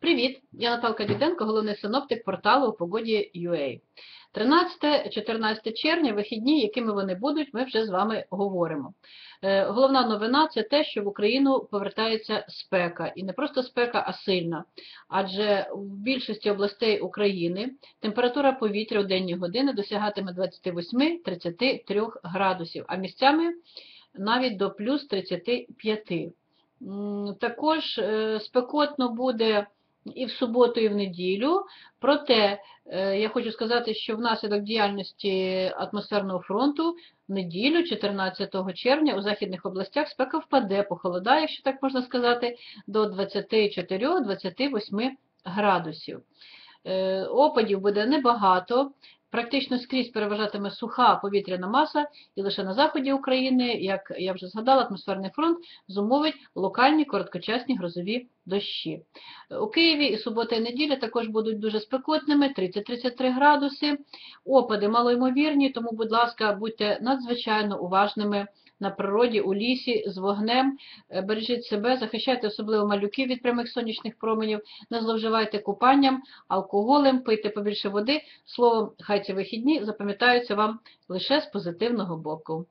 Привіт! Я Наталка Діденко, головний синоптик порталу у погоді UA. 13-14 червня, вихідні, якими вони будуть, ми вже з вами говоримо. Е, Головна новина це те, що в Україну повертається спека. І не просто спека, а сильна. Адже в більшості областей України температура повітря у денні години досягатиме 28-33 градусів, а місцями навіть до плюс 35. М, Також е, спекотно буде і в суботу, і в неділю. Проте е, я хочу сказати, що внаслідок діяльності атмосферного фронту в неділю, 14 червня, у західних областях спека впаде, похолодає, якщо так можна сказати, до 24-28 градусів. Е, Опадів буде небагато. Практично скрізь переважатиме суха повітряна маса, і лише на заході України, як я вже згадала, атмосферний фронт зумовить локальні короткочасні грозові дощі. У Києві і субота і неділя також будуть дуже спекотними, 30-33 градуси. Опади малоймовірні, тому, будь ласка, будьте надзвичайно уважними на природі, у лісі, з вогнем. Е, Бережіть себе, захищайте особливо малюків від прямих сонячних променів, не зловживайте купанням, алкоголем, пийте побільше води. Словом, хай ці вихідні запам'ятаються вам лише з позитивного боку.